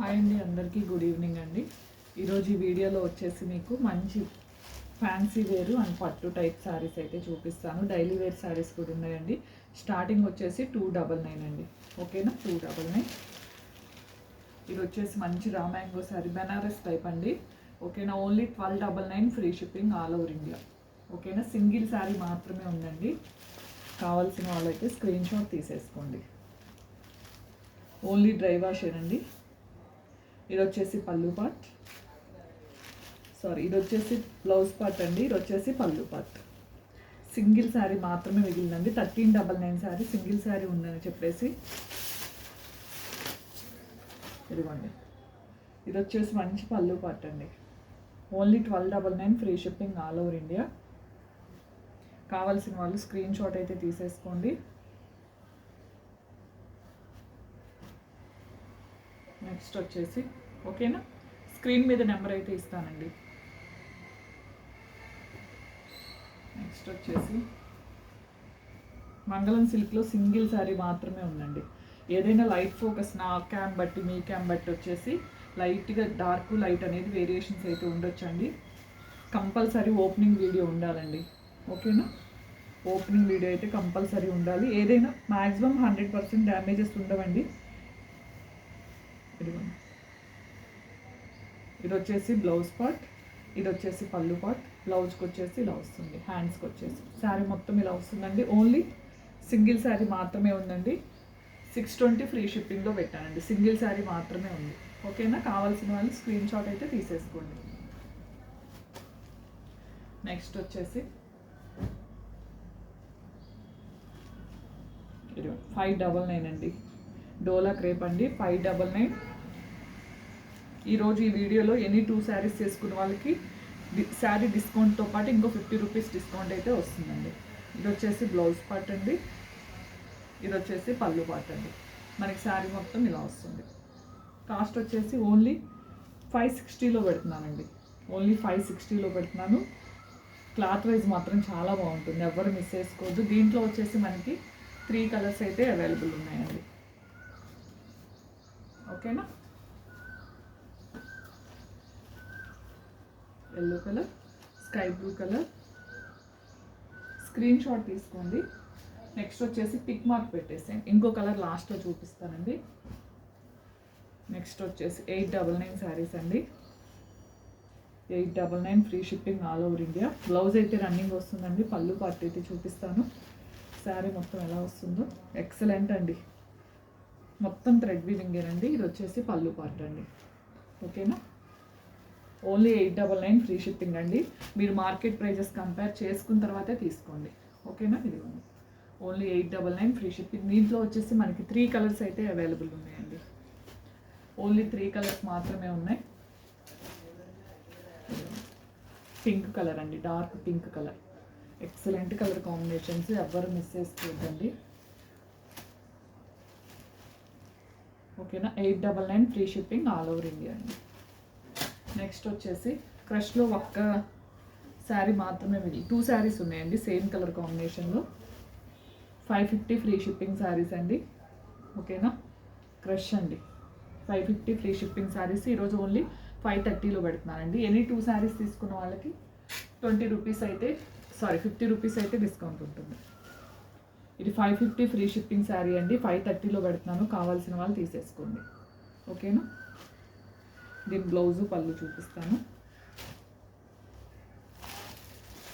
Hi అండి అందరికీ good evening అండి. ఈరోజు ఈ వీడియోలో వచ్చేసి మీకు మంచి ఫ్యాన్సీ వేరు అండ్ పట్టు టైప్ శారీస్ అయితే చూపిస్తాను. డైలీ వేర్ శారీస్ కూడా ఉన్నాయండి. స్టార్టింగ్ వచ్చేసి టూ డబల్ నైన్ అండి. ఓకేనా? Two double nine. ఇది వచ్చేసి మంచి raw mango sari Banaras type అండి. ఓకేనా? Only twelve double nine free shipping all over India. ఓకేనా? సింగిల్ శారీ మాత్రమే ఉందండి. కావాల్సిన వాళ్ళైతే స్క్రీన్ షాట్ తీసేసుకోండి. ఓన్లీ డ్రై వాష్ అండి ఇది వచ్చేసి పళ్ళు పార్ట్ సారీ ఇది వచ్చేసి బ్లౌజ్ పార్ట్ అండి. ఇది వచ్చేసి పళ్ళు పార్ట్ సింగిల్ శారీ మాత్రమే మిగిలిందండి. Thirteen double nine sari single sari ఉందని చెప్పేసి. ఇదిగోండి. ఇది వచ్చేసి మంచి పళ్ళు పార్ట్ అండి. Only twelve double nine free shipping all over India కావాల్సిన వాళ్ళు స్క్రీన్ షాట్ అయితే తీసేసుకోండి. నెక్స్ట్ వచ్చేసి ఓకేనా? స్క్రీన్ మీద నెంబర్ అయితే ఇస్తానండి. నెక్స్ట్ వచ్చేసి మంగళం సిల్క్లో సింగిల్ శారీ మాత్రమే ఉందండి. ఏదైనా లైట్ ఫోకస్ నా క్యామ్ బట్టి మీ క్యామ్ బట్టి వచ్చేసి లైట్గా డార్క్ లైట్ అనేది వేరియేషన్స్ అయితే ఉండొచ్చండి. కంపల్సరీ ఓపెనింగ్ వీడియో ఉండాలండి. ఓకేనా? ఓపెనింగ్ వీడియో అయితే కంపల్సరీ ఉండాలి. ఏదైనా మ్యాక్సిమం హండ్రెడ్ పర్సెంట్ డ్యామేజెస్ ఉండవండి. ఇదిగోండి. ఇది వచ్చేసి బ్లౌజ్ పార్ట్ ఇది వచ్చేసి పళ్ళు పార్ట్ బ్లౌజ్కి వచ్చేసి ఇలా వస్తుంది హ్యాండ్స్కి వచ్చేసి శారీ మొత్తం ఇలా వస్తుందండి. ఓన్లీ సింగిల్ శారీ మాత్రమే ఉందండి. సిక్స్ ట్వంటీ ఫ్రీ షిప్పింగ్లో పెట్టానండి. సింగిల్ శారీ మాత్రమే ఉంది. ఓకేనా? కావాల్సిన వాళ్ళు స్క్రీన్ షాట్ అయితే తీసేసుకోండి. నెక్స్ట్ వచ్చేసి ఫైవ్ డబల్ నైన్ అండి. డోలా క్రేప్ అండి. ఫైవ్ డబల్ నైన్ ఈరోజు ఈ వీడియోలో ఎనీ టూ శారీస్ చేసుకున్న వాళ్ళకి శారీ డిస్కౌంట్తో పాటు ఇంకో ఫిఫ్టీ రూపీస్ డిస్కౌంట్ అయితే వస్తుందండి. ఇది వచ్చేసి బ్లౌజ్ పార్ట్ అండి. ఇది వచ్చేసి పళ్ళు పార్ట్ అండి. మనకి శారీ మొత్తం ఇలా వస్తుంది. కాస్ట్ వచ్చేసి ఓన్లీ ఫైవ్ సిక్స్టీలో పెడుతున్నానండి. ఓన్లీ ఫైవ్ సిక్స్టీలో పెడుతున్నాను. క్లాత్ వైజ్ మాత్రం చాలా బాగుంటుంది. ఎవరు మిస్ చేసుకోవద్దు. దీంట్లో వచ్చేసి మనకి త్రీ కలర్స్ అయితే అవైలబుల్ ఉన్నాయండి. ఓకేనా yellow colour sky blue colour screen shot తీసుకోండి. నెక్స్ట్ వచ్చేసి పిక్ మార్క్ పెట్టేసేయండి. ఇంకో కలర్ లాస్ట్లో చూపిస్తానండి. నెక్స్ట్ వచ్చేసి ఎయిట్ డబల్ నైన్ శారీస్ అండి. Eight double nine free shipping all over India blouse అయితే రన్నింగ్ వస్తుందండి. పళ్ళు పార్ట్ అయితే చూపిస్తాను. శారీ మొత్తం ఎలా వస్తుందో. ఎక్సలెంట్ అండి. మొత్తం థ్రెడ్ వీవింగేనండి ఇది వచ్చేసి పళ్ళు పార్ట్ అండి. ఓకేనా only eight double nine free shipping అండి. మీరు మార్కెట్ ప్రైజెస్ కంపేర్ చేసుకున్న తర్వాతే తీసుకోండి. ఓకేనా? ఇదిగోండి. Only eight double nine free shipping. దీంట్లో వచ్చేసి మనకి త్రీ కలర్స్ అయితే అవైలబుల్ ఉన్నాయండి. ఓన్లీ త్రీ కలర్స్ మాత్రమే ఉన్నాయి. పింక్ కలర్ అండి. Dark pink colour. Excellent colour combinations ఎవ్వరు మిస్ చేసుకోవద్దండి. ఓకేనా? Eight double nine free shipping all over India అండి. నెక్స్ట్ వచ్చేసి క్రష్లో ఒక్క శారీ మాత్రమే మిగిలి టూ శారీస్ ఉన్నాయండి సేమ్ కలర్ కాంబినేషన్లో five fifty free shipping saris అండి. ఓకేనా క్రష్ అండి. Five fifty free shipping saris ఈరోజు ఓన్లీ ఫైవ్ థర్టీలో పెడుతున్నానండి ఎనీ టూ శారీస్ తీసుకున్న వాళ్ళకి ట్వంటీ రూపీస్ అయితే సారీ ఫిఫ్టీ రూపీస్ అయితే డిస్కౌంట్ ఉంటుంది. ఇది five fifty free shipping sari అండి. ఫైవ్ థర్టీలో పెడుతున్నాను. కావాల్సిన వాళ్ళు తీసేసుకోండి. ఓకేనా దీని బ్లౌజు పళ్ళు చూపిస్తాను.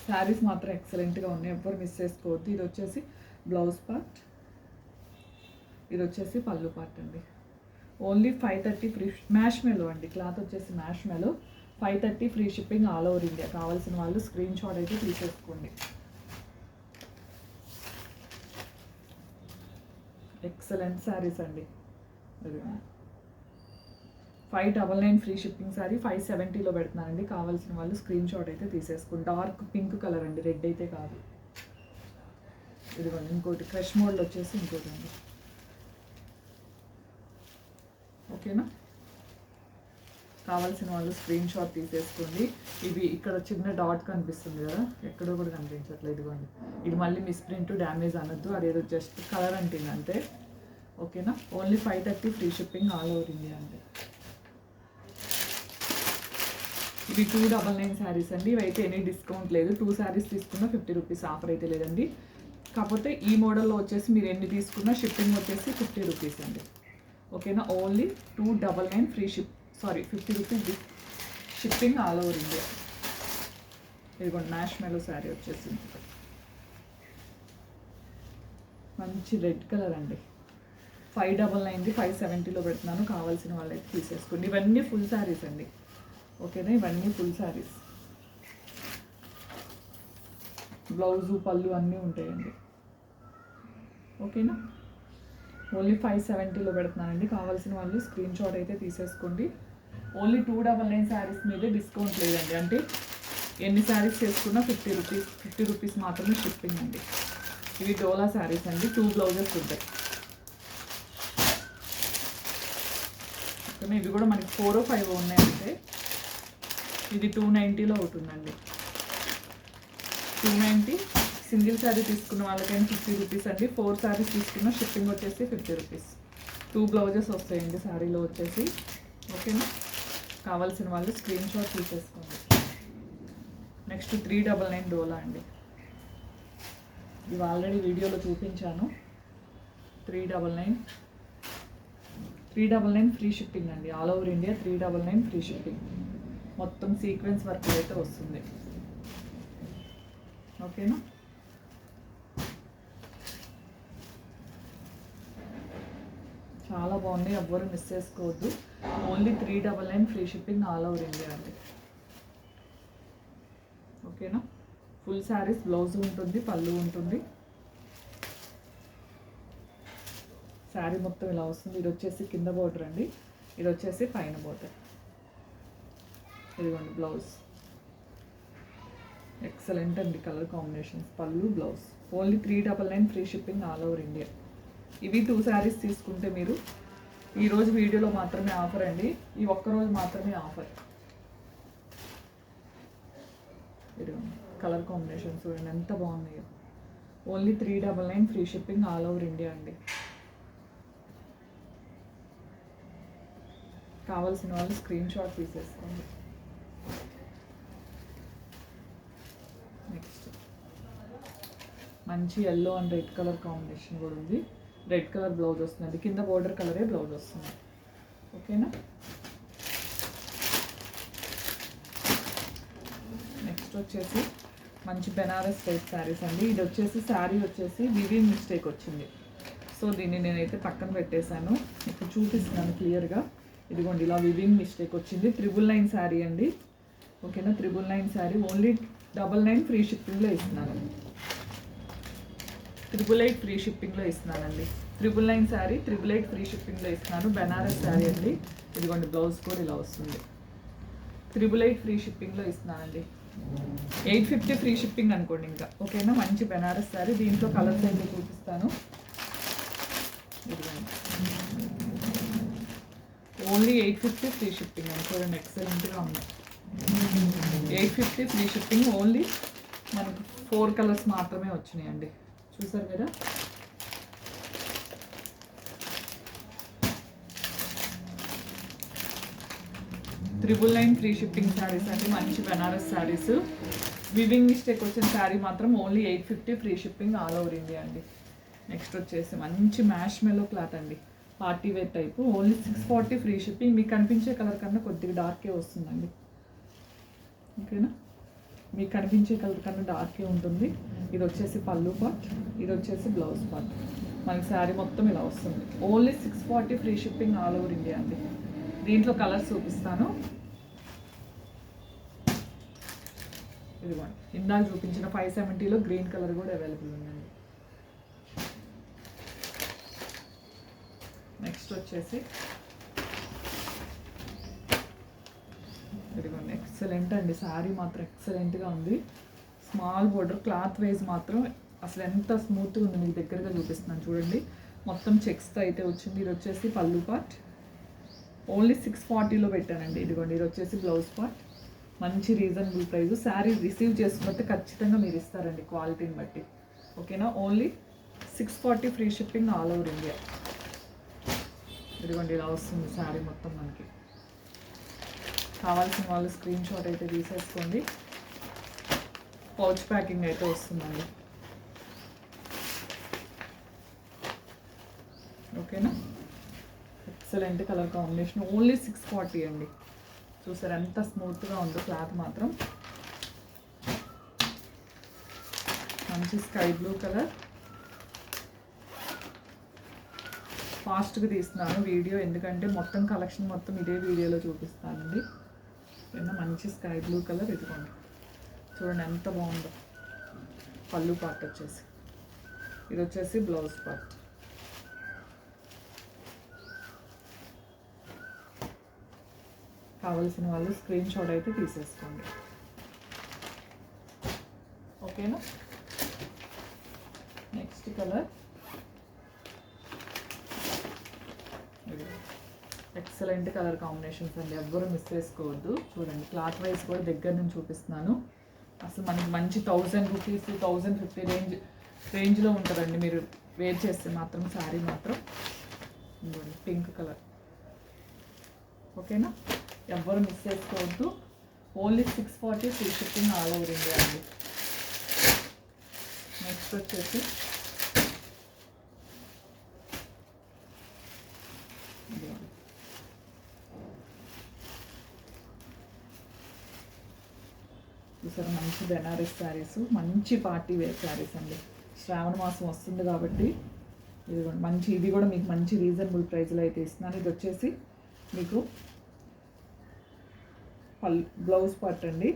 శారీస్ మాత్రం ఎక్సలెంట్గా ఉన్నాయి. ఎవ్వరు మిస్ చేసుకోవద్దు. ఇది వచ్చేసి బ్లౌజ్ పార్ట్ ఇది వచ్చేసి పళ్ళు పార్ట్ అండి. Only five thirty free marshmallow అండి. క్లాత్ వచ్చేసి marshmallow five thirty free shipping all over India కావాల్సిన వాళ్ళు స్క్రీన్ షాట్ అయితే తీసేసుకోండి. ఎక్సలెంట్ శారీస్ అండి. Five double nine free shipping sorry five సెవెంటీలో పెడుతున్నానండి. కావాల్సిన వాళ్ళు స్క్రీన్ షాట్ అయితే తీసేసుకోండి. డార్క్ పింక్ కలర్ అండి రెడ్ అయితే కాదు. ఇదిగోండి ఇంకోటి క్రష్ మోల్డ్ వచ్చేసి ఇంకోటి అండి. ఓకేనా? కావాల్సిన వాళ్ళు స్క్రీన్ షాట్ తీసేసుకోండి. ఇవి ఇక్కడ చిన్న డాట్ కనిపిస్తుంది కదా ఎక్కడో కూడా కనిపించట్లేదు. ఇదిగోండి ఇది మళ్ళీ మిస్ప్రింట్ డ్యామేజ్ అనొద్దు. అదేదో జస్ట్ కలర్ అంటుంది అంతే. ఓకేనా? Only five thirty free shipping all over India అండి. ఇవి టూ డబల్ నైన్ శారీస్ అండి. ఇవైతే ఎనీ డిస్కౌంట్ లేదు. టూ శారీస్ తీసుకున్నా ఫిఫ్టీ రూపీస్ ఆఫర్ అయితే లేదండి. కాకపోతే ఈ మోడల్లో వచ్చేసి మీరు ఎన్ని తీసుకున్నా షిప్పింగ్ వచ్చేసి ఫిఫ్టీ రూపీస్ అండి. ఓకేనా only two double nine free ship sorry fifty rupees shipping all over India ఇదిగోండి మ్యాష్ శారీ వచ్చేసింది. మంచి రెడ్ కలర్ అండి. ఫైవ్ డబల్ నైన్ది ఫైవ్ సెవెంటీలో పెడుతున్నాను. కావాల్సిన వాళ్ళైతే తీసేసుకోండి. ఇవన్నీ ఫుల్ శారీస్ అండి. ఓకేనా? ఇవన్నీ ఫుల్ శారీస్ బ్లౌజు పళ్ళు అన్నీ ఉంటాయండి. ఓకేనా? ఓన్లీ ఫైవ్ సెవెంటీలో పెడుతున్నానండి. కావాల్సిన వాళ్ళు స్క్రీన్ షాట్ అయితే తీసేసుకోండి. Only two double nine saris మీదే డిస్కౌంట్ లేదండి. అంటే ఎన్ని శారీస్ చేసుకున్నా ఫిఫ్టీ రూపీస్ ఫిఫ్టీ రూపీస్ మాత్రమే షిప్పింగ్ అండి. ఇవి డోలా శారీస్ అండి. టూ బ్లౌజెస్ ఉంటాయి. ఓకేనా? ఇవి కూడా మనకి ఫోర్ ఫైవ్ ఉన్నాయంటే ఇది టూ నైంటీలో అవుతుందండి. టూ నైంటీ సింగిల్ శారీ తీసుకున్న వాళ్ళకైనా ఫిఫ్టీ రూపీస్ అండి. ఫోర్ శారీస్ తీసుకున్న షిప్పింగ్ వచ్చేసి ఫిఫ్టీ రూపీస్ టూ బ్లౌజెస్ వస్తాయండి శారీలో వచ్చేసి. ఓకేనా కావాల్సిన వాళ్ళు స్క్రీన్ షాట్ తీసేసుకోండి. Next three double nine dola అండి. ఇవి ఆల్రెడీ వీడియోలో చూపించాను. Three double nine three double nine free shipping అండి. All over India three double nine free shipping మొత్తం సీక్వెన్స్ వర్క్ అయితే వస్తుంది. ఓకేనా చాలా బాగుంది ఎవ్వరు మిస్ చేసుకోవద్దు. Only three double nine free shipping all over India అండి. ఓకేనా ఫుల్ శారీస్ బ్లౌజ్ ఉంటుంది పళ్ళు ఉంటుంది. శారీ మొత్తం ఇలా వస్తుంది. ఇది వచ్చేసి కింద బోర్డర్ అండి. ఇది వచ్చేసి పైన బోర్డర్ ఇదిగోండి బ్లౌజ్ ఎక్సలెంట్ అండి colour combinations pallu blouse only three double nine free shipping all over India ఇవి టూ శారీస్ తీసుకుంటే మీరు ఈరోజు వీడియోలో మాత్రమే ఆఫర్ అండి. ఈ ఒక్క రోజు మాత్రమే ఆఫర్ కలర్ కాంబినేషన్ చూడండి ఎంత బాగున్నాయో. Only three double nine free shipping all over India అండి. కావాల్సిన వాళ్ళు స్క్రీన్ షాట్ తీసేసుకోండి నెక్స్ట్ మంచి yellow and red colour combination కూడా ఉంది. రెడ్ కలర్ బ్లౌజ్ వస్తుంది కింద బోర్డర్ కలరే బ్లౌజ్ వస్తుంది. ఓకేనా నెక్స్ట్ వచ్చేసి మంచి బెనారస్ టైప్ శారీస్ అండి. ఇది వచ్చేసి శారీ వచ్చేసి వివింగ్ మిస్టేక్ వచ్చింది. సో దీన్ని నేనైతే పక్కన పెట్టేశాను. ఇప్పుడు చూపిస్తున్నాను క్లియర్గా ఇదిగోండి ఇలా వివింగ్ మిస్టేక్ వచ్చింది. త్రిబుల్ నైన్ శారీ అండి. ఓకేనా triple nine sari only double nine free షిప్పింగ్లో ఇస్తున్నాను. త్రిబుల్ ఎయిట్ ఫ్రీ షిప్పింగ్లో ఇస్తున్నానండి. Triple nine sari triple eight free షిప్పింగ్లో ఇస్తున్నాను. బెనారస్ శారీ అండి. ఇదిగోండి బ్లౌజ్ కూడా ఇలా వస్తుంది. త్రిబుల్ ఎయిట్ ఫ్రీ షిప్పింగ్లో ఇస్తున్నానండి. ఎయిట్ ఫిఫ్టీ ఫ్రీ షిప్పింగ్ అనుకోండి ఇంకా. ఓకేనా? మంచి బెనారస్ శారీ దీంట్లో కలర్స్ అయితే చూపిస్తాను. ఇదిగోండి. Only eight fifty free shipping అండి. చూడండి ఎక్సలెంట్గా ఉంది. Eight fifty free shipping only మనకు ఫోర్ కలర్స్ మాత్రమే వచ్చినాయండి. చూసారు కదా? Triple nine free shipping saris అండి మంచి బెనారస్ శారీస్ వివింగ్ మిస్టేక్ వచ్చిన శారీ మాత్రం only eight fifty free shipping all over India అండి. నెక్స్ట్ వచ్చేసి మంచి మ్యాష్ మెలో క్లాత్ అండి. Party wear type only six forty free shipping మీకు కనిపించే కలర్ కన్నా కొద్దిగా డార్కే వస్తుందండి. ఓకేనా మీకు కనిపించే కలర్ కన్నా డార్కే ఉంటుంది. ఇది వచ్చేసి పళ్ళు పార్ట్ ఇది వచ్చేసి బ్లౌజ్ పార్ట్ మనకి శారీ మొత్తం ఇలా వస్తుంది. Only six forty free shipping all over India అండి. దీంట్లో కలర్స్ చూపిస్తాను. ఇదిగోండి ఇందాక చూపించిన ఫైవ్ సెవెంటీలో గ్రీన్ కలర్ కూడా అవైలబుల్ ఉందండి. నెక్స్ట్ వచ్చేసి ఇదిగోండి ఎక్సలెంట్ అండి. శారీ మాత్రం ఎక్సలెంట్గా ఉంది. స్మాల్ బోర్డర్ క్లాత్ వైజ్ మాత్రం అసలు ఎంత స్మూత్గా ఉంది మీకు దగ్గరగా చూపిస్తున్నాను చూడండి. మొత్తం చెక్స్తో అయితే వచ్చింది. ఇది వచ్చేసి పళ్ళు పార్ట్ ఓన్లీ సిక్స్ ఫార్టీలో పెట్టానండి. ఇదిగోండి ఇది వచ్చేసి బ్లౌజ్ పార్ట్ మంచి రీజనబుల్ ప్రైస్ శారీ రిసీవ్ చేసుకుంటే ఖచ్చితంగా మీరు ఇస్తారండి క్వాలిటీని బట్టి. ఓకేనా only six forty free shipping all over India ఇదిగోండి ఇలా వస్తుంది శారీ మొత్తం మనకి. కావాల్సిన వాళ్ళు స్క్రీన్ షాట్ అయితే తీసేసుకోండి. పౌచ్ ప్యాకింగ్ అయితే వస్తుందండి. ఓకేనా? Excellent colour combination only six forty అండి. చూసారు ఎంత స్మూత్గా ఉందో క్లాత్ మాత్రం. మంచి స్కై బ్లూ కలర్ ఫాస్ట్గా తీస్తున్నాను వీడియో ఎందుకంటే మొత్తం కలెక్షన్ మొత్తం ఇదే వీడియోలో చూపిస్తానండి. కింద మంచి స్కై బ్లూ కలర్ ఇదిగోండి. చూడండి ఎంత బాగుందో. పళ్ళు పార్ట్ వచ్చేసి. ఇది వచ్చేసి బ్లౌజ్ పార్ట్. కావలసిన వాళ్ళు స్క్రీన్ షాట్ అయితే తీసేసుకోండి. ఓకేనా? Next colour. Excellent colour combinations అండి. ఎవ్వరు మిస్ చేసుకోవద్దు. చూడండి క్లాత్ వైజ్ కూడా దగ్గర నుంచి చూపిస్తున్నాను. అసలు మనకి మంచి thousand rupees thousand fifty range రేంజ్లో ఉంటుందండి. మీరు వేర్ చేస్తే మాత్రం శారీ మాత్రం. Pink colour. ఓకేనా? ఎవ్వరు మిస్ చేసుకోవద్దు. Only six forty free shipping all over India అండి. నెక్స్ట్ వచ్చేసి ఇదిగోండి. చూసారా మంచి బెనారస్ శారీస్ మంచి పార్టీ వేర్ శారీస్ అండి. శ్రావణ మాసం వస్తుంది కాబట్టి ఇది కూడా మంచి ఇది కూడా మీకు మంచి రీజనబుల్ ప్రైస్లో అయితే ఇస్తున్నాను. ఇది వచ్చేసి మీకు పల్ బ్లౌజ్ పార్ట్ అండి.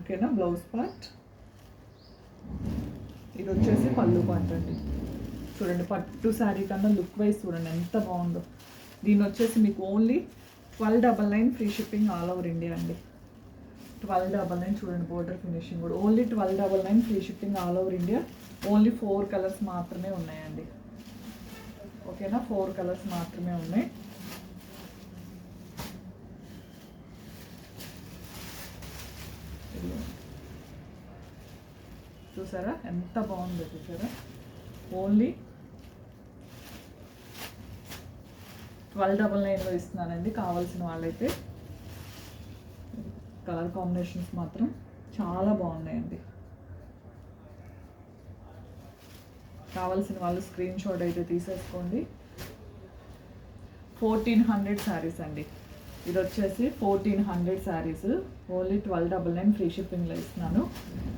ఓకేనా? Blouse part. ఇది వచ్చేసి పళ్ళు పార్ట్ అండి. చూడండి పట్టు శారీ కన్నా లుక్ వైజ్ చూడండి ఎంత బాగుందో. దీని వచ్చేసి మీకు only twelve double nine free shipping all over India అండి. ట్వెల్వ్ డబల్ నైన్ చూడండి బోర్డర్ ఫినిషింగ్ కూడా. Only twelve double nine free shipping all over India only four colours మాత్రమే ఉన్నాయండి. ఓకేనా ఫోర్ కలర్స్ మాత్రమే ఉన్నాయి. చూసారా? ఎంత బాగుందో చూసారా? ఓన్లీ ట్వెల్వ్ డబల్ నైన్లో ఇస్తున్నానండి కావాల్సిన వాళ్ళైతే. కలర్ కాంబినేషన్స్ మాత్రం చాలా బాగున్నాయండి. కావాల్సిన వాళ్ళు స్క్రీన్ షాట్ అయితే తీసేసుకోండి. ఫోర్టీన్ హండ్రెడ్ శారీస్ అండి. ఇది వచ్చేసి fourteen hundred saris. Only twelve double nine free షిప్పింగ్లో ఇస్తున్నాను.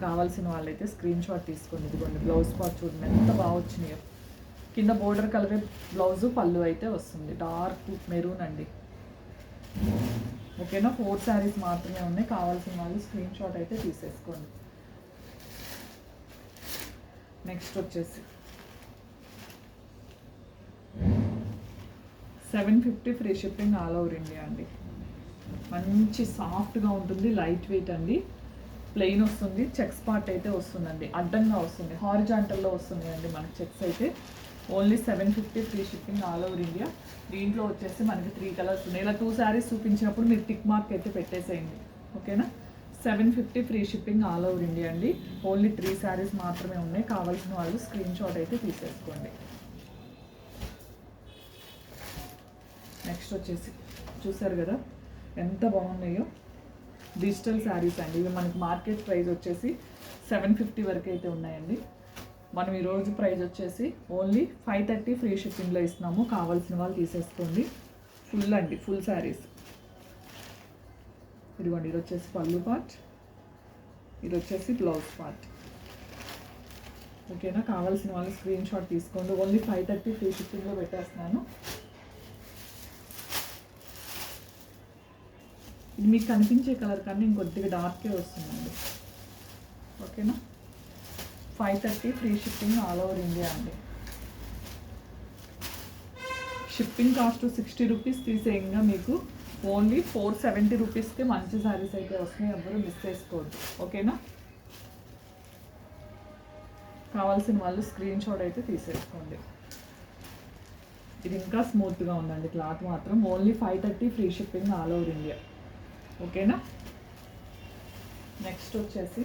కావాల్సిన వాళ్ళైతే స్క్రీన్ షాట్ తీసుకోండి. ఇదిగోండి బ్లౌజ్ పార్ట్ చూడండి. ఎంత బాగా వచ్చినాయో. కింద బోర్డర్ కలర్ బ్లౌజు పళ్ళు అయితే వస్తుంది. డార్క్ మెరూన్ అండి. ఓకేనా? ఫోర్ శారీస్ మాత్రమే ఉన్నాయి. కావాల్సిన వాళ్ళు స్క్రీన్ షాట్ అయితే తీసేసుకోండి. నెక్స్ట్ వచ్చేసి. Seven fifty free shipping all over India అండి. మంచి సాఫ్ట్గా ఉంటుంది లైట్ వెయిట్ అండి. ప్లెయిన్ వస్తుంది చెక్స్ పార్ట్ అయితే వస్తుందండి. అడ్డంగా వస్తుంది. హారిజాంటల్లో వస్తుంది అండి మనకి చెక్స్ అయితే. Only seven fifty free shipping all over India. దీంట్లో వచ్చేసి మనకి త్రీ కలర్స్ ఉన్నాయి. ఇలా టూ శారీస్ చూపించినప్పుడు మీరు టిక్ మార్క్ అయితే పెట్టేసేయండి. ఓకేనా? Seven fifty free shipping all over India అండి. ఓన్లీ త్రీ శారీస్ మాత్రమే ఉన్నాయి. కావాల్సిన వాళ్ళు స్క్రీన్ షాట్ అయితే తీసేసుకోండి. నెక్స్ట్ వచ్చేసి చూసారు కదా? ఎంత బాగున్నాయో. డిజిటల్ శారీస్ అండి. ఇవి మనకి మార్కెట్ ప్రైస్ వచ్చేసి సెవెన్ ఫిఫ్టీ వరకు అయితే ఉన్నాయండి. మనం ఈరోజు ప్రైస్ వచ్చేసి ఓన్లీ ఫైవ్ థర్టీ ఫ్రీ షిప్పింగ్లో ఇస్తున్నాము. కావాల్సిన వాళ్ళు తీసేసుకోండి. ఫుల్ అండి ఫుల్ శారీస్. ఇదిగోండి ఇది వచ్చేసి పళ్ళు పార్ట్. ఇది వచ్చేసి బ్లౌజ్ పార్ట్. ఓకేనా? కావాల్సిన వాళ్ళు స్క్రీన్ షాట్ తీసుకోండి. ఓన్లీ ఫైవ్ థర్టీ ఫ్రీ షిప్పింగ్లో పెట్టేస్తున్నాను. ఇది మీకు కనిపించే కలర్ కన్నా ఇంకొద్దిగా డార్కే వస్తుందండి. ఓకేనా? Five thirty free shipping all over India అండి. షిప్పింగ్ కాస్ట్ సిక్స్టీ రూపీస్ తీసేయంగా మీకు ఓన్లీ ఫోర్ సెవెంటీ రూపీస్కి మంచి శారీస్ అయితే వస్తున్నాయి. ఎవరు మిస్ చేసుకోవద్దు. ఓకేనా కావాల్సిన వాళ్ళు స్క్రీన్ షాట్ అయితే తీసేసుకోండి. ఇది ఇంకా స్మూత్గా ఉందండి. క్లాత్ మాత్రం only five thirty free shipping all over India ఓకేనా నెక్స్ట్ వచ్చేసి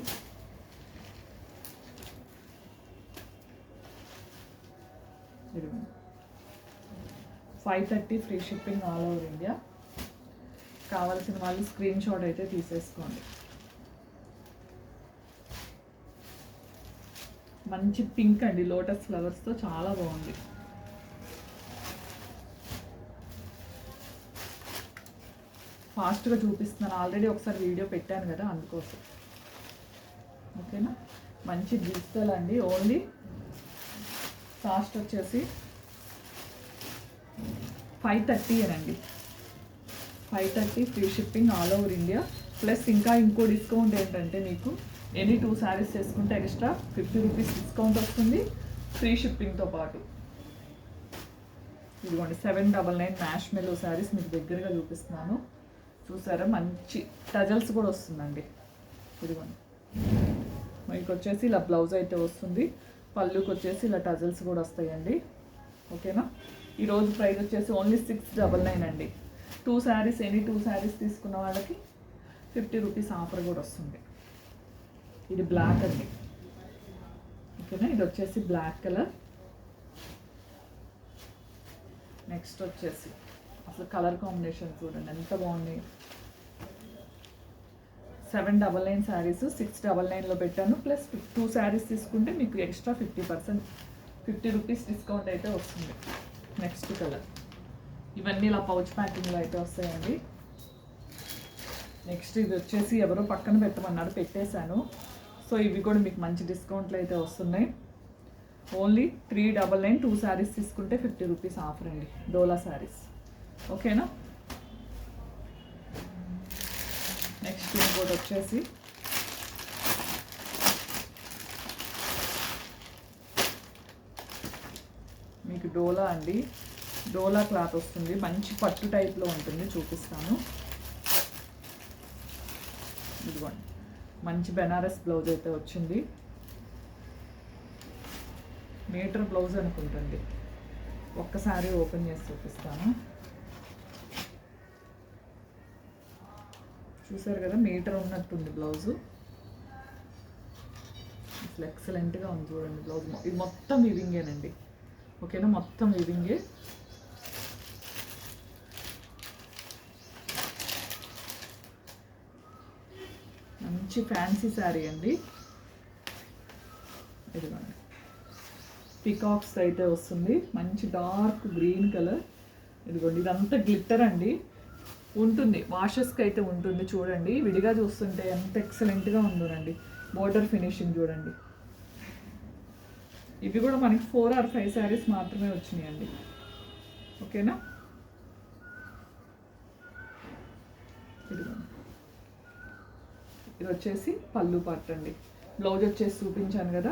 five thirty free shipping all over India. కావాల్సిన వాళ్ళు స్క్రీన్ షాట్ అయితే తీసేసుకోండి. మంచి పింక్ అండి లోటస్ ఫ్లవర్స్తో చాలా బాగుంది. ఫాస్ట్గా చూపిస్తున్నాను ఆల్రెడీ ఒకసారి వీడియో పెట్టాను కదా అందుకోసం. ఓకేనా? మంచి డిజిటల్ అండి ఓన్లీ కాస్ట్ వచ్చేసి ఫైవ్ థర్టీ రండి. Five thirty free shipping all over India. Plus ఇంకా ఇంకో డిస్కౌంట్ ఏంటంటే మీకు ఎనీ టూ శారీస్ చేసుకుంటే ఎక్స్ట్రా ఫిఫ్టీ రూపీస్ డిస్కౌంట్ వస్తుంది. ఫ్రీ షిప్పింగ్తో పాటు. ఇదిగోండి seven double nine mash melo saris మీకు దగ్గరగా చూపిస్తున్నాను. చూసారా? మంచి టజల్స్ కూడా వస్తుందండి. ఇదిగోండి. మీకు వచ్చేసి ఇలా బ్లౌజ్ అయితే వస్తుంది. పళ్ళుకి వచ్చేసి ఇలా టజల్స్ కూడా వస్తాయండి. ఓకేనా? ఈరోజు ప్రైస్ వచ్చేసి ఓన్లీ సిక్స్ డబల్ నైన్ అండి. Two saris any two saris తీసుకున్న వాళ్ళకి ఫిఫ్టీ రూపీస్ ఆఫర్ కూడా వస్తుంది. ఇది బ్లాక్ అండి. ఓకేనా ఇది వచ్చేసి బ్లాక్ కలర్ నెక్స్ట్ వచ్చేసి అసలు కలర్ కాంబినేషన్ చూడండి ఎంత బాగుంది. Seven double nine saris six double నైన్లో పెట్టాను. ప్లస్ టూ శారీస్ తీసుకుంటే మీకు extra fifty percent fifty rupees discount అయితే వస్తుంది. Next colour. ఇవన్నీ ఇలా పౌచ్ ప్యాకింగ్లో అయితే వస్తాయండి. నెక్స్ట్ ఇది వచ్చేసి ఎవరో పక్కన పెట్టమన్నారు పెట్టేశాను. సో ఇవి కూడా మీకు మంచి డిస్కౌంట్లు అయితే వస్తున్నాయి. Only three double nine two saris తీసుకుంటే ఫిఫ్టీ రూపీస్ ఆఫర్ అండి. డోలా శారీస్ ఓకేనా నెక్స్ట్ ఇంకోటి వచ్చేసి మీకు డోలా అండి. డోలా క్లాత్ వస్తుంది. మంచి పట్టు టైప్లో ఉంటుంది. చూపిస్తాను. ఇదిగోండి. మంచి బెనారస్ బ్లౌజ్ అయితే వచ్చింది. మీటర్ బ్లౌజ్ అనుకుంటుంది ఒక్కసారి ఓపెన్ చేసి చూపిస్తాను. చూసారు కదా మీటర్ ఉన్నట్టుంది బ్లౌజు. అసలు ఎక్సలెంట్గా ఉంది చూడండి బ్లౌజ్. ఇది మొత్తం వివింగేనండి ఓకేనా? మొత్తం వివింగే మంచి ఫ్యాన్సీ శారీ అండి. ఇదిగోండి. పికాక్స్ అయితే వస్తుంది. మంచి డార్క్ గ్రీన్ కలర్. ఇదిగోండి ఇదంతా గ్లిట్టర్ అండి. ఉంటుంది. వాషెస్కి అయితే ఉంటుంది చూడండి. విడిగా చూస్తుంటే ఎంత ఎక్సలెంట్గా ఉందోనండి. బోర్డర్ ఫినిషింగ్ చూడండి. ఇవి కూడా మనకి ఫోర్ ఆర్ ఫైవ్ శారీస్ మాత్రమే వచ్చినాయండి. ఓకేనా? ఇదిగోండి. ఇది వచ్చేసి పళ్ళు పార్ట్ అండి. బ్లౌజ్ వచ్చేసి చూపించాను కదా.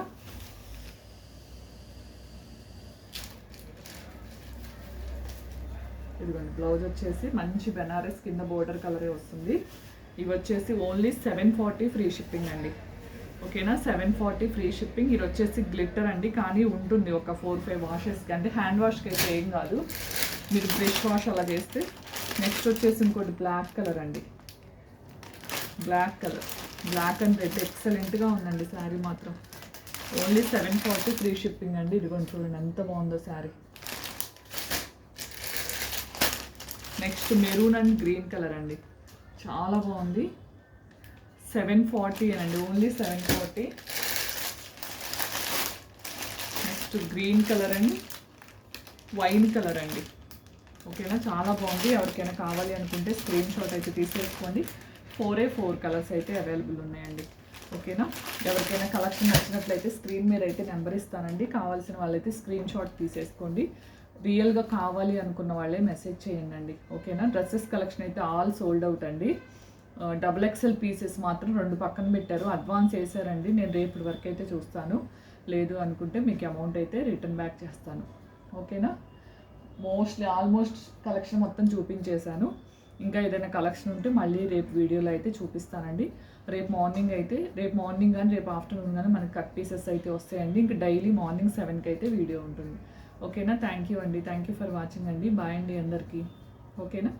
ఇదిగోండి బ్లౌజ్ వచ్చేసి మంచి బెనారస్ కింద బోర్డర్ కలరే వస్తుంది. ఇవి వచ్చేసి only seven forty free shipping అండి. ఓకేనా? సెవెన్ ఫార్టీ ఫ్రీ షిప్పింగ్ ఇది వచ్చేసి గ్లిట్టర్ అండి. కానీ ఉంటుంది ఒక ఫోర్ ఫైవ్ వాషెస్కి అంటే హ్యాండ్ వాష్కి అయితే ఏం కాదు. మీరు బ్రష్ వాష్ అలా చేస్తే. నెక్స్ట్ వచ్చేసి ఇంకోటి బ్లాక్ కలర్ అండి. Black colour black and red ఎక్సలెంట్గా ఉందండి శారీ మాత్రం. Only seven forty free shipping అండి. ఇదిగోండి చూడండి ఎంత బాగుందో sari next maroon and green colour అండి. చాలా బాగుంది. సెవెన్ ఫార్టీ అండి only seven forty next green colour అండి వైన్ కలర్ అండి. ఓకేనా? చాలా బాగుంది. ఎవరికైనా కావాలి అనుకుంటే స్క్రీన్ షాట్ అయితే తీసేసుకోండి. ఫోరే ఫోర్ కలర్స్ అయితే అవైలబుల్ ఉన్నాయండి. ఓకేనా? ఎవరికైనా కలెక్షన్ నచ్చినట్లయితే స్క్రీన్ మీద అయితే నెంబర్ ఇస్తానండి. కావాల్సిన వాళ్ళైతే స్క్రీన్ షాట్ తీసేసుకోండి. రియల్గా కావాలి అనుకున్న వాళ్ళే మెసేజ్ చేయండి ఓకేనా? డ్రెస్సెస్ కలెక్షన్ అయితే ఆల్ సోల్డ్ అవుట్ అండి. డబుల్ ఎక్సెల్ పీసెస్ మాత్రం రెండు పక్కన పెట్టారు. అడ్వాన్స్ వేసారండి నేను రేపటి వరకు అయితే చూస్తాను. లేదు అనుకుంటే మీకు అమౌంట్ అయితే రిటర్న్ బ్యాక్ చేస్తాను. ఓకేనా? మోస్ట్లీ ఆల్మోస్ట్ కలెక్షన్ మొత్తం చూపించేశాను. ఇంకా ఏదైనా కలెక్షన్ ఉంటే మళ్ళీ రేపు వీడియోలో అయితే చూపిస్తానండి. రేపు మార్నింగ్ అయితే రేపు మార్నింగ్ కానీ రేపు ఆఫ్టర్నూన్ కానీ మనకి కట్ పీసెస్ అయితే వస్తాయండి. ఇంకా డైలీ మార్నింగ్ సెవెన్కి అయితే వీడియో ఉంటుంది. ఓకేనా? థ్యాంక్ యూ అండి. థ్యాంక్ యూ ఫర్ వాచింగ్ అండి. బాయ్ అండి అందరికీ. ఓకేనా?